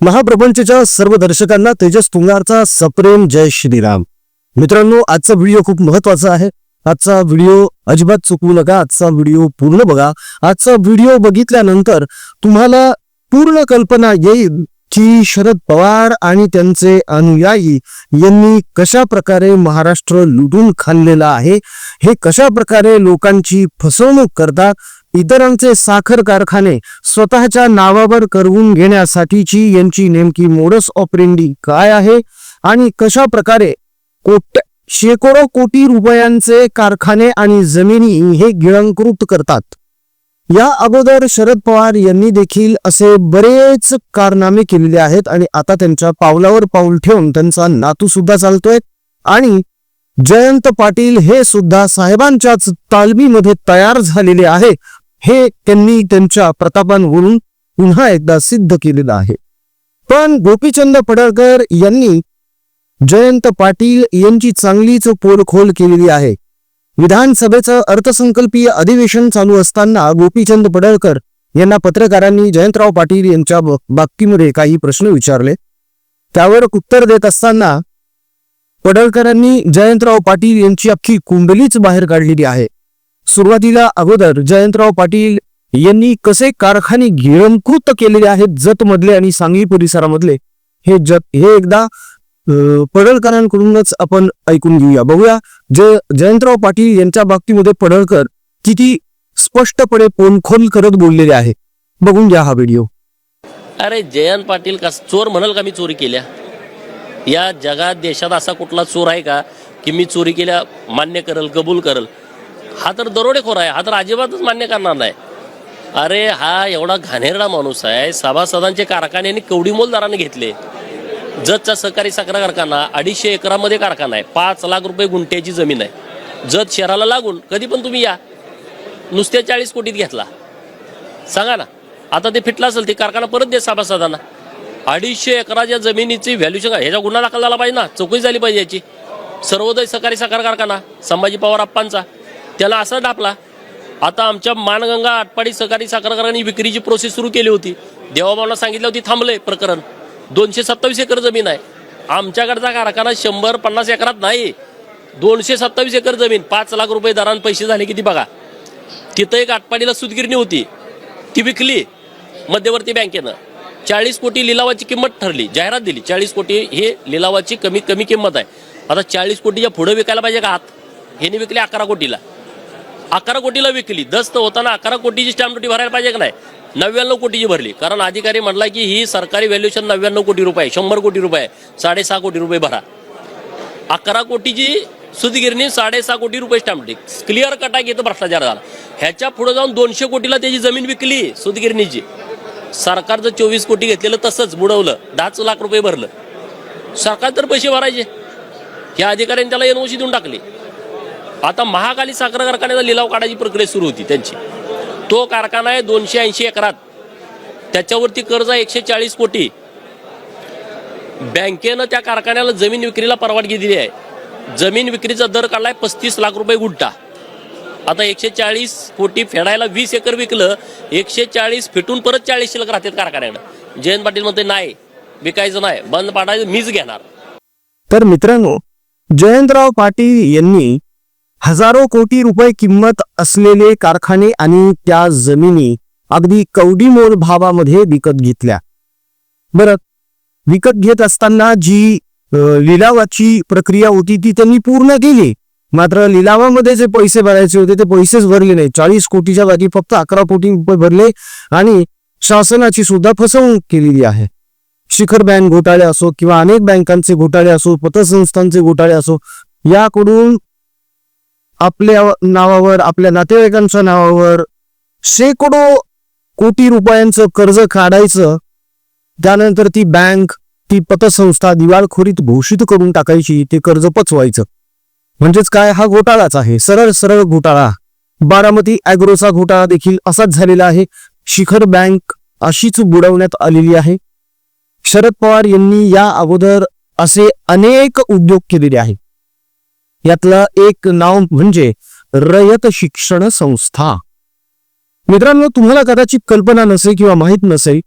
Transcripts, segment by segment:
महाप्रपंचच्या सर्व दर्शकांना तेजस तुंगारचा सप्रेम जय श्रीराम. मित्रांनो आजचा व्हिडिओ खूप महत्त्वाचा आहे. आजचा व्हिडिओ अजिबात चुकवू नका. आजचा व्हिडिओ पूर्ण बघा. आजचा व्हिडिओ बघितल्यानंतर तुम्हाला पूर्ण कल्पना येईल की शरद पवार आणि त्यांचे अनुयायी यांनी कशा प्रकारे महाराष्ट्र लुटून खाल्लेला आहे? हे कशा प्रकारे लोकांची फसवणूक करतात? इतरांचे साखर कारखाने स्वतःच्या नावावर करवून घेण्यासाठीची यांची नेमकी मोडस ऑपरेंडी काय आहे आणि कशा प्रकारे कोट शेकडो कोटी रुपयांचे कारखाने आणि जमिनी हे गिळंकृत करतात? या अगोदर शरद पवार यांनी देखील असे बरेच कारनामे केलेले आहेत आणि आता त्यांच्या पावलावर पाऊल ठेवून त्यांचा नातू सुद्धा चालतोय आणि जयंत पाटील हे सुद्धा साहेबांच्याच तालमीमध्ये तयार झालेले आहे. हे त्यांनी त्यांच्या प्रतापांवरून पुन्हा एकदा सिद्ध केलेलं आहे. पण गोपीचंद पडळकर यांनी जयंत पाटील यांची चांगलीच पोलखोल केलेली आहे. विधानसभेचं अर्थसंकल्पीय अधिवेशन चालू असताना गोपीचंद पडळकर यांना पत्रकारांनी जयंतराव पाटील यांच्या बाबतीमध्ये काही प्रश्न विचारले. त्यावर उत्तर देत असताना पडळकरांनी जयंतराव पाटील यांची अख्खी कुंडलीच बाहेर काढलेली आहे. सुरुवातीला अगोदर जयंतराव पाटील यांनी कसे कारखाने गिळंकृत केलेले आहेत जतमधले आणि सांगली परिसरामधले हे जत हे एकदा पडळकरांकडूनच आपण ऐकून घेऊया. बघूया जय जयंतराव पाटील यांच्या बाबतीमध्ये पडळकर किती स्पष्टपणे पोनखोल करत बोललेले आहे. बघून घ्या हा व्हिडिओ. अरे जयंत पाटील का चोर म्हणाल का मी चोरी केल्या? या जगात देशात असा कुठला चोर आहे का की मी चोरी केल्या मान्य करल कबूल करल? हा तर दरोडेखोर आहे. हा तर अजिबातच मान्य करणार नाही. अरे हा एवढा घाणेरडा माणूस आहे. सभासदांचे कारखाने यांनी कवडी मोलदाराने घेतले. जतचा सहकारी साखर कारखाना अडीचशे एकरामध्ये कारखाना आहे. पाच लाख रुपये गुंठ्याची जमीन आहे. जत शहराला लागून कधी पण तुम्ही या. नुसत्या चाळीस कोटीत घेतला. सांगा ना. आता ते फिटलं असेल ते कारखाना परत दे सभासदांना. अडीचशे एकराच्या जमिनीची व्हॅल्युशन काय ह्याचा गुन्हा दाखल झाला पाहिजे ना. चौकशी झाली पाहिजे याची. सर्वोदय सहकारी साखर कारखाना संभाजी पवार आप्पांचा. त्याला असा डापला आता आमच्या मानगंगा आटपाडी सहकारी साखरकारांनी विक्रीची प्रोसेस सुरू केली होती. देवाबावना सांगितलं होती थांबलंय प्रकरण. दोनशे सत्तावीस एकर जमीन आहे. आमच्याकडचा कारखाना शंभर पन्नास एकरात नाही. दोनशे सत्तावीस एकर जमीन पाच लाख रुपये दरान पैसे झाले किती बघा. तिथं एक आटपाडीला सुतगिरणी होती. ती विकली मध्यवर्ती बँकेनं. चाळीस कोटी लिलावाची किंमत ठरली जाहिरात दिली. चाळीस कोटी हे लिलावाची कमीत कमी किंमत आहे. आता चाळीस कोटीच्या पुढे विकायला पाहिजे का आत ह्याने विकले अकरा कोटीला. अकरा कोटीला विकली. दस्त होताना अकरा कोटीची स्टॅम्प ड्युटी भरायला पाहिजे का नाही? नव्याण्णव कोटीची भरली. कारण अधिकारी म्हटला की ही सरकारी व्हॅल्युएशन नव्याण्णव कोटी रुपये शंभर कोटी रुपये साडेसहा कोटी रुपये भरा. अकरा कोटीची सुतगिरणी साडेसहा कोटी रुपये स्टॅम्प ड्युटी क्लिअर कटा घेतं भ्रष्टाचार झाला. ह्याच्या पुढे जाऊन दोनशे कोटीला त्याची जमीन विकली सुतगिरणीची सरकारचं चोवीस कोटी घेतलेलं तसंच बुडवलं दहाच लाख रुपये भरलं. सरकार तर पैसे भरायचे. ह्या अधिकाऱ्यांनी त्याला एनओसी देऊन टाकली. आता महाकाली साखर कारखान्याचा लिलाव काढायची प्रक्रिया सुरू होती त्यांची. तो कारखाना आहे दोनशे ऐंशी एकरात. त्याच्यावरती कर्ज आहे एकशे चाळीस कोटी. बँकेनं त्या कारखान्याला जमीन विक्रीला परवानगी दिली आहे. जमीन विक्रीचा दर काढलाय पस्तीस लाख रुपये गुंठा. आता एकशे चाळीस कोटी फेडायला वीस एकर विकलं एकशे चाळीस फिटून परत चाळीस शिल्लक राहतात कारखान्याकडे. जयंत पाटील म्हणते नाही विकायचं नाही बंद पाडायचं मीच घेणार. तर मित्रांनो जयंतराव पाटील यांनी हजारो कोटी रुपये किंमत असलेले कारखाने आणि त्या जमिनी अगदी कवडीमोल भावामध्ये विकत घेतल्या. बरं विकत घेत असताना जी लिलावाची प्रक्रिया होती ती त्यांनी पूर्ण केली. मात्र लिलावामध्ये जे पैसे भरायचे होते ते पैसेच भरले नाही. चाळीस कोटीच्या जागी फक्त अकरा कोटी रुपये भरले आणि शासनाची सुद्धा फसवणूक केलेली आहे. शिखर बँक घोटाळे असो किंवा अनेक बँकांचे घोटाळे असो पतसंस्थांचे घोटाळे असो याकडून आपल्या नावावर आपल्या नातेवाईकांच्या नावावर शेकडो कोटी रुपयांचं कर्ज काढायचं. त्यानंतर ती बँक ती पतसंस्था दिवाळखोरीत घोषित करून टाकायची ते कर्ज पचवायचं. म्हणजेच काय? हा घोटाळाच आहे. सरळ सरळ घोटाळा. बारामती अॅग्रोचा घोटाळा देखील असाच झालेला आहे. शिखर बँक अशीच बुडवण्यात आलेली आहे. शरद पवार यांनी या अगोदर असे अनेक उद्योग केलेले आहेत. यातलं एक नाव म्हणजे रयत शिक्षण संस्था. मित्रांनो तुम्हाला कदाचित कल्पना नसेल किंवा माहीत नसेल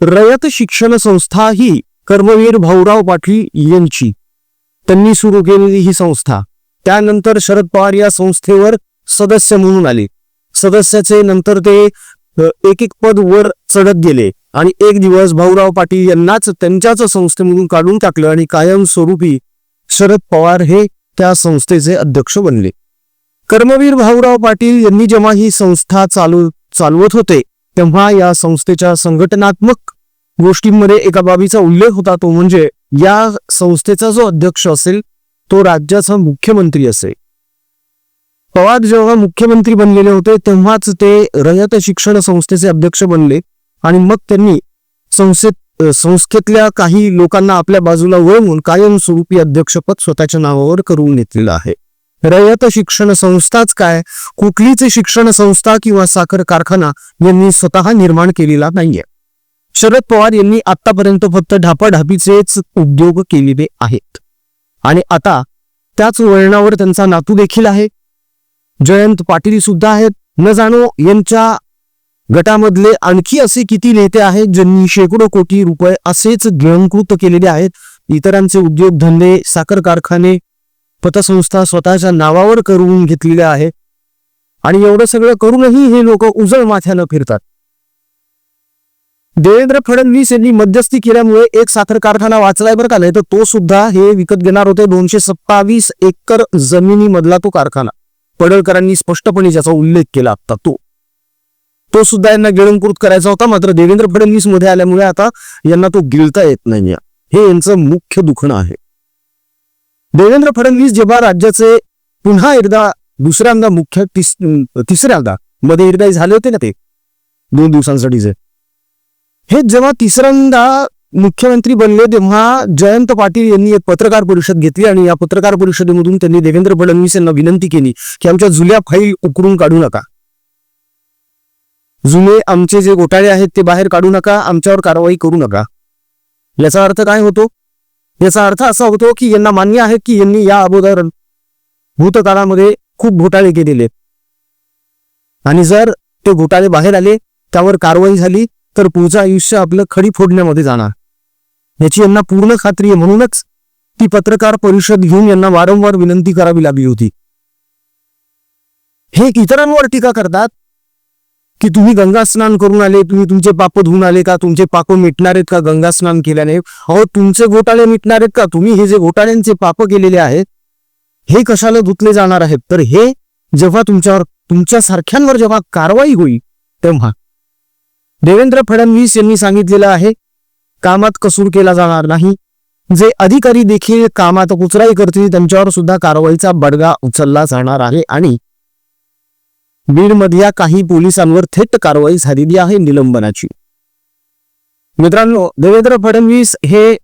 रयत शिक्षण संस्था ही कर्मवीर भाऊराव पाटील यांची. त्यांनी सुरू केलेली ही संस्था. त्यानंतर शरद पवार या संस्थेवर सदस्य म्हणून आले. सदस्याचे नंतर ते एक एक पद वर चढत गेले आणि एक दिवस भाऊराव पाटील यांनाच त्यांच्याच संस्थेमधून काढून टाकलं आणि कायमस्वरूपी शरद पवार हे त्या संस्थेचे अध्यक्ष बनले. कर्मवीर भाऊराव पाटील यांनी जेव्हा ही संस्था चालू चालवत होते तेव्हा या संस्थेच्या संघटनात्मक गोष्टींमध्ये एका बाबीचा उल्लेख होता तो म्हणजे या संस्थेचा जो अध्यक्ष असेल तो राज्याचा मुख्यमंत्री असेल. पवार जेव्हा मुख्यमंत्री बनलेले होते तेव्हाच ते रयत शिक्षण संस्थेचे अध्यक्ष बनले आणि मग त्यांनी संस्थेत संस्थेतल्या काही लोकांना आपल्या बाजूला वळवून कायमस्वरूपी अध्यक्षपद स्वतःच्या नावावर करून घेतलेलं आहे. रयत शिक्षण संस्थाच काय? कुठलीच शिक्षण संस्था किंवा साखर कारखाना यांनी स्वतः निर्माण केलेला नाहीये. शरद पवार यांनी आतापर्यंत फक्त ढापाढापीचेच उद्योग केलेले आहेत. आणि आता त्याच वळणावर त्यांचा नातू देखील आहे. जयंत पाटील सुद्धा आहेत. न जाणो यांच्या गटामधले आणखी असे किती नेते आहेत ज्यांनी शेकडो कोटी रुपये असेच गिळंकृत केलेले आहेत? इतरांचे उद्योगधंदे साखर कारखाने पतसंस्था स्वतःच्या नावावर करून घेतलेले आहे. आणि एवढं सगळं करूनही हे लोक उजळ माथ्यानं फिरतात. देवेंद्र फडणवीस यांनी मध्यस्थी केल्यामुळे एक साखर कारखाना वाचलाय बरं का? नाही तर तो सुद्धा हे विकत घेणार होते दोनशे सत्तावीस एकर जमिनीमधला तो कारखाना. पडळकरांनी स्पष्टपणे ज्याचा उल्लेख केला आता तो. तो सुद्धा यांना गिळंकृत करायचा होता मात्र देवेंद्र फडणवीसमध्ये आल्यामुळे आता यांना तो गिळता येत नाहीये. हे यांचं मुख्य दुखणं आहे. देवेंद्र फडणवीस जेव्हा राज्याचे पुन्हा एकदा दुसऱ्यांदा मुख्य तिस तिसऱ्यांदा मध्ये एकदा झाले होते ना ते दोन दिवसांसाठीचे हे जेव्हा तिसऱ्यांदा मुख्यमंत्री बनले तेव्हा जयंत पाटील यांनी एक पत्रकार परिषद घेतली आणि या पत्रकार परिषदेमधून त्यांनी देवेंद्र फडणवीस यांना विनंती केली की आमच्या जुल्या फाईल उकरून काढू नका. जुने आमचे जे घोटाळे आहेत ते बाहेर काढू नका आमच्यावर कारवाई करू नका. याचा अर्थ काय होतो? याचा अर्थ असा होतो की यांना मान्य आहे की यांनी या अगोदर भूतकाळामध्ये खूप घोटाळे केलेले. आणि जर ते घोटाळे बाहेर आले त्यावर कारवाई झाली तर पुढचं आयुष्य आपलं खडी फोडण्यामध्ये जाणार. याची यांना पूर्ण खात्री आहे. म्हणूनच ती पत्रकार परिषद घेऊन यांना वारंवार विनंती करावी लागली होती. हे इतरांवर टीका करतात की तुम्ही गंगा स्नान करून आले तुम्ही तुमचे पाप धुवून आले का? तुमचे पाप मिटणार आहेत का गंगा स्नान केल्याने? अहो तुमचे घोटाळे मिटणार आहेत का? तुम्ही हे जे घोटाळ्यांचे पाप केलेले आहेत हे कशाला धुतले जाणार आहेत? तर हे जेव्हा तुमच्यावर तुमच्या सारख्यांवर जेव्हा कारवाई होईल तेव्हा. देवेंद्र फडणवीस यांनी सांगितलेलं आहे कामात कसूर केला जाणार नाही. जे अधिकारी देखील कामात कुचराई करतील त्यांच्यावर सुद्धा कारवाईचा बडगा उचलला जाणार आहे. आणि बीडमधल्या काही पोलिसांवर थेट कारवाई झालेली आहे निलंबनाची. मित्रांनो देवेंद्र फडणवीस हे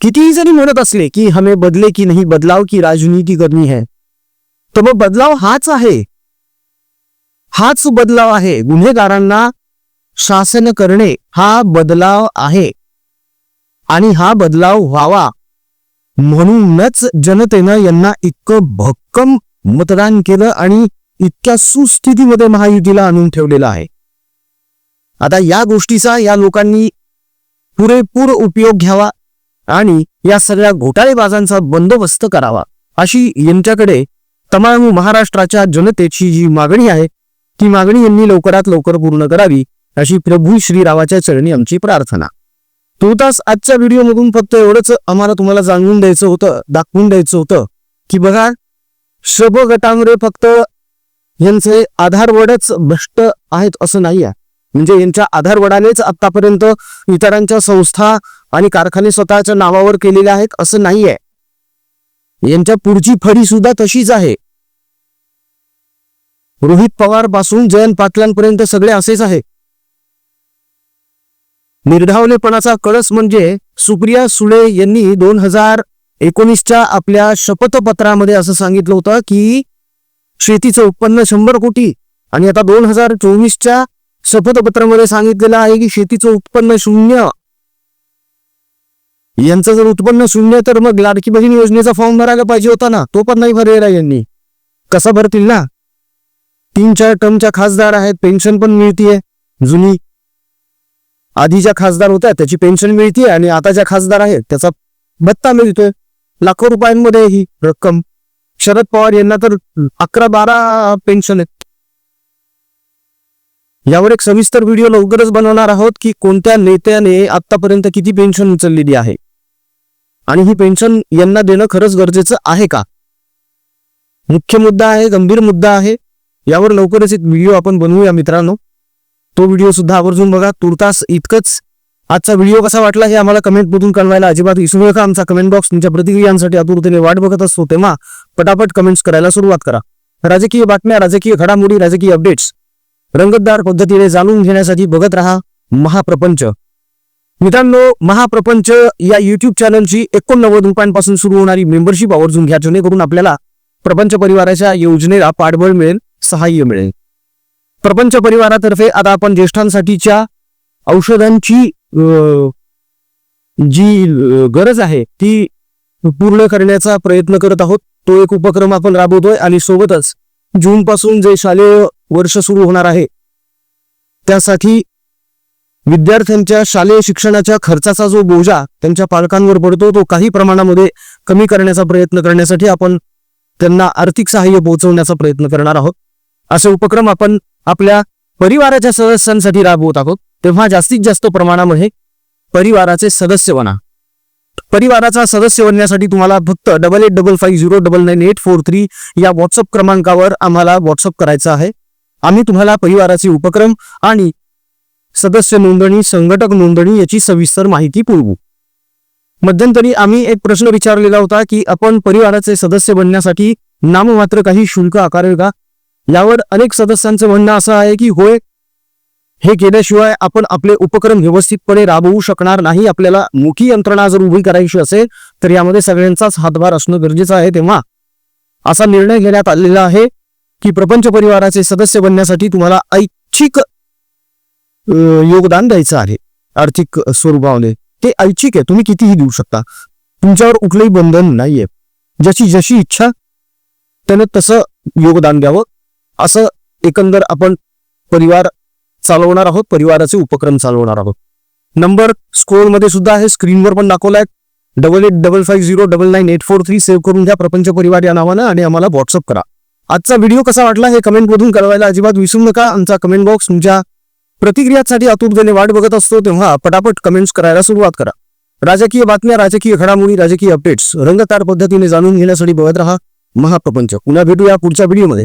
कितीही जरी म्हणत असले की हमें बदले की नाही बदलाव की राजनीती करणी है तर मग बदलाव हाच आहे. हाच बदलाव आहे. गुन्हेगारांना शासन करणे हा बदलाव आहे. आणि हा बदलाव व्हावा म्हणूनच जनतेनं यांना इतकं भक्कम मतदान केलं आणि इतक्या सुस्थितीमध्ये महायुतीला आणून ठेवलेला आहे. आता या गोष्टीचा या लोकांनी पुरेपूर उपयोग घ्यावा आणि या सगळ्या घोटाळेबाजांचा बंदोबस्त करावा अशी यांच्याकडे तमाम महाराष्ट्राच्या जनतेची जी मागणी आहे ती मागणी यांनी लवकरात लवकर पूर्ण करावी अशी प्रभू श्रीरावाच्या चरणी आमची प्रार्थना. तुर्तास आजच्या व्हिडिओमधून फक्त एवढंच. आम्हाला तुम्हाला जाणून द्यायचं होतं दाखवून द्यायचं होतं की बघा शब गटामध्ये फक्त यांचे आधारवडच भ्रष्ट आहेत असं नाही आहे म्हणजे यांच्या आधारवडानेच आतापर्यंत इतरांच्या संस्था आणि कारखाने स्वतःच्या नावावर केलेले आहेत असं नाहीये. यांच्या पुढची फडी सुद्धा तशीच आहे. रोहित पवारपासून जयंत पाटलांपर्यंत सगळे असेच आहे. निर्धावलेपणाचा कळस म्हणजे सुप्रिया सुळे यांनी दोन हजार एकोणीसच्या आपल्या शपथपत्रामध्ये असं सांगितलं होतं की शेतीचं उत्पन्न शंभर कोटी आणि आता दोन हजार चोवीसच्या शपथपत्रामध्ये सांगितलेलं आहे की शेतीचं उत्पन्न शून्य. यांचं जर उत्पन्न शून्य तर मग लाडकी बहीण योजनेचा फॉर्म भरायला पाहिजे होता ना? तो पण नाही भरलेला यांनी. कसा भरतील ना? तीन चार टर्मच्या खासदार आहेत पेन्शन पण मिळतीये. जुनी आधी ज्या खासदार होत्या त्याची पेन्शन मिळतीये आणि आता ज्या खासदार आहेत त्याचा भत्ता मिळतोय. लाखो रुपयांमध्ये ही रक्कम. शरद पवार यांना तर अकरा बारा पेन्शन आहेत. यावर एक सविस्तर व्हिडिओ लवकरच बनवणार आहोत की कोणत्या नेत्याने आतापर्यंत किती पेन्शन उचललेली आहे. आणि ही पेन्शन यांना देणं खरंच गरजेचं आहे का? मुख्य मुद्दा आहे गंभीर मुद्दा आहे. यावर लवकरच एक व्हिडिओ आपण बनवूया मित्रांनो. तो व्हिडिओ सुद्धा आवर्जून बघा. तुर्तास इतकंच आजचा व्हिडिओ कसा वाटला हे आम्हाला कमेंट मधून कळवायला अजिबात विसरू नका. आमचा कमेंट बॉक्स तुमच्या प्रतिक्रियांसाठी आतुरतेने वाट बघत असतो तेव्हा पटापट कमेंट्स करायला सुरुवात करा. राजकीय बातम्या राजकीय घडामोडी राजकीय अपडेट्स रंगतदार पद्धतीने जाणून घेण्यासाठी बघत राहा महाप्रपंच. मित्रांनो महाप्रपंच या युट्यूब चॅनलची एकोणनव्वद रुपयांपासून सुरू होणारी मेंबरशिप आवर्जून घ्या जेणेकरून आपल्याला प्रपंच परिवाराच्या योजनेला पाठबळ मिळेल सहाय्य मिळेल. प्रपंच परिवारातर्फे आता आपण ज्येष्ठांसाठीच्या औषधांची जी गरज आहे ती पूर्ण करण्याचा प्रयत्न करत आहोत. तो एक उपक्रम आपण राबवतोय आणि सोबतच जून पासून जे शालेय वर्ष सुरू होणार आहे त्यासाठी विद्यार्थ्यांच्या शालेय शिक्षणाच्या खर्चाचा जो बोजा त्यांच्या पालकांवर पडतो तो काही प्रमाणामध्ये कमी करण्याचा प्रयत्न करण्यासाठी आपण त्यांना आर्थिक सहाय्य पोहोचवण्याचा प्रयत्न करणार आहोत. असे उपक्रम आपण आपल्या परिवाराच्या सदस्यांसाठी राबवत आहोत. तेव्हा जास्तीत जास्त प्रमाणामध्ये परिवाराचे सदस्य बना. परिवाराचा सदस्य बनण्यासाठी तुम्हाला फक्त double eight double five zero double nine eight four three या व्हॉट्सअप क्रमांकावर आम्हाला व्हॉट्सअप करायचा आहे. आम्ही तुम्हाला परिवाराचे उपक्रम आणि सदस्य नोंदणी संघटक नोंदणी याची सविस्तर माहिती पुरवू. मध्यंतरी आम्ही एक प्रश्न विचारलेला होता की आपण परिवाराचे सदस्य बनण्यासाठी नाममात्र काही शुल्क आकारेल का? यावर अनेक सदस्यांचं म्हणणं असं आहे की होय हे केल्याशिवाय आपण आपले उपक्रम व्यवस्थितपणे राबवू शकणार नाही. आपल्याला मुखी यंत्रणा जर उभी करायची असेल तर यामध्ये सगळ्यांचाच हातभार असणं गरजेचं आहे तेव्हा. असा निर्णय घेण्यात आलेला आहे की प्रपंच परिवाराचे सदस्य बनण्यासाठी तुम्हाला ऐच्छिक योगदान द्यायचं आहे. आर्थिक स्वरूपामध्ये. ते ऐच्छिक आहे. तुम्ही कितीही देऊ शकता. तुमच्यावर कुठलंही बंधन नाहीये. ज्याची जशी इच्छा त्यानं तसं योगदान द्यावं. असं एकंदर आपण परिवार चालवणार आहोत परिवाराचे उपक्रम चालवणार आहोत. नंबर स्कोअरमध्ये सुद्धा आहे स्क्रीनवर पण दाखवलाय. Double eight double five zero double nine eight four three save करून घ्या प्रपंच परिवार या नावानं आणि आम्हाला व्हॉट्सअप करा. आजचा व्हिडिओ कसा वाटला हे कमेंटमधून कळवायला अजिबात विसरू नका. आमचा कमेंट बॉक्स तुमच्या प्रतिक्रियासाठी आतुरतेने वाट बघत असतो तेव्हा पटापट कमेंट्स करायला सुरुवात करा. राजकीय बातम्या राजकीय घडामोडी राजकीय अपडेट्स रंगतार पद्धतीने जाणून घेण्यासाठी बघत राहा महाप्रपंच. पुन्हा भेटूया पुढच्या व्हिडिओमध्ये